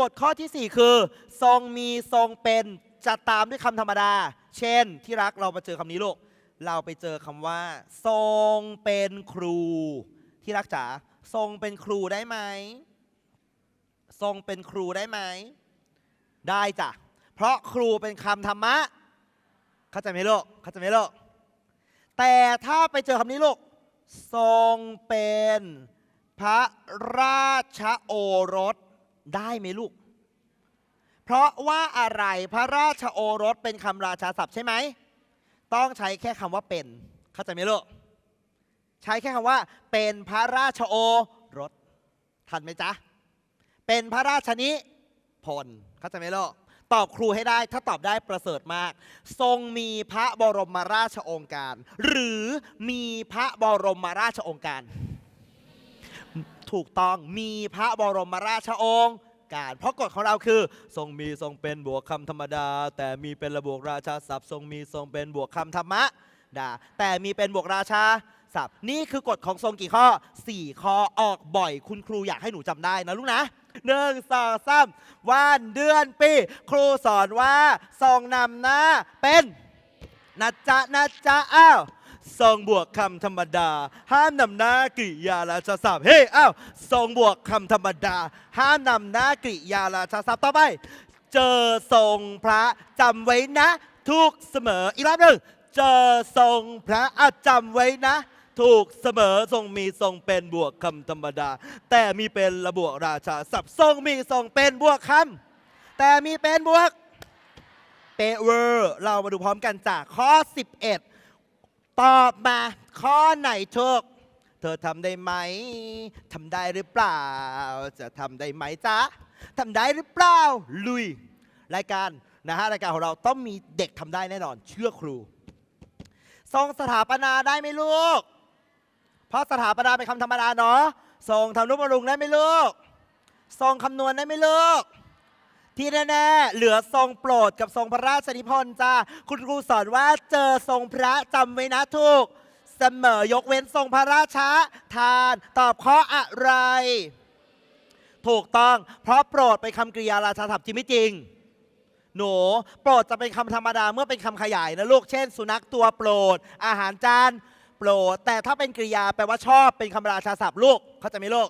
กฎข้อที่ 4 คือ ทรงมีทรงเป็นจะตามด้วยคำธรรมดา เช่นที่รักเราไปเจอคำนี้ลูกเราไปเจอคำว่า ทรงเป็นครู ที่รักจ๋าทรงเป็นครูได้ไหมทรงเป็นครูได้ไหมได้จ้ะเพราะครูเป็นคำธรรมะเข้าใจไหมลูกเข้าใจไหมลูกแต่ถ้าไปเจอคำนี้ลูกทรงเป็นพระราชโอรส ได้ไหมลูก เพราะว่าอะไรพระราชโอรสเป็นคำราชาศัพท์ใช่ไหม ต้องใช้แค่คำว่าเป็น เข้าใจไหมลูก ใช้แค่คำว่า เป็นพระราชโอรส ทันไหมจ๊ะ เป็นพระราชนิพนธ์เข้าใจไหมลูกตอบครูให้ได้ถ้าตอบได้ประเสริฐมาก ทรงมีพระบรมราชองค์การ หรือมีพระบรมราชองค์การ ถูกต้องมีพระบรมราชองการเพราะกฎของเราคือ ทรงมีทรงเป็นบวกคำธรรมดา แต่มีเป็นระบวกราชาศัพท์ ทรงมีทรงเป็นบวกคำธรรมะดาแต่มีเป็นบวกราชาศัพท์ นี่คือกฎของทรงกี่ข้อ 4 ข้อออกบ่อย คุณครูอยากให้หนูจำได้นะลูกนะหนึ่งสองสามวันเดือนปี ครูสอนว่าทรงนำหน้าเป็นนะจ๊ะนะจ๊ะอ้าว ทรงบวกคำธรรมดา ห้ามนำหน้ากริยาราชศัพท์เฮ้อ้าวทรงบวกคำธรรมดา ห้ามนำหน้ากริยาราชศัพท์ต่อไป เจอทรงพระจำไว้นะ ทุกเสมออีกรอบหนึ่งเจอทรงพระอะจำไว้นะ ถูกเสมอทรงมีทรงเป็นบวกคำธรรมดา แต่มีเป็นระบวกราชาศัพท์ทรงมีทรงเป็นบวกคำแต่มีเป็นบวกเปเวอร์เรามาดูพร้อมกันจากข้อ 11 ตอบมาข้อไหนถูก เธอทำได้ไหม ทำได้หรือเปล่า จะทำได้ไหมจ๊ะทำได้หรือเปล่า ลุย รายการนะฮะรายการของเราต้องมีเด็กทำได้แน่นอน เชื่อครู ทรงสถาปนาได้ไหมลูก เพราะสถาปนาเป็นคำธรรมดาเนาะ ทรงทำนุบำรุงได้ไหมลูก ทรงคำนวณได้ไหมลูก ที่แน่ๆเหลือทรงโปรดกับทรงพระราชนิพนธ์จ้าคุณครูสอนว่าเจอทรงพระจำไว้นะถูก เสมอยกเว้นทรงพระราชทานตอบข้ออะไร ถูกต้อง เพราะโปรดเป็นคำกริยาราชาศัพท์จริงไม่จริงหนูโปรดจะเป็นคำธรรมดาเมื่อเป็นคำขยายนะลูก เช่น สุนัขตัวโปรด อาหารจานโปรด แต่ถ้าเป็นกริยาแปลว่าชอบเป็นคำราชาศัพท์ลูก เข้าใจไหมลูก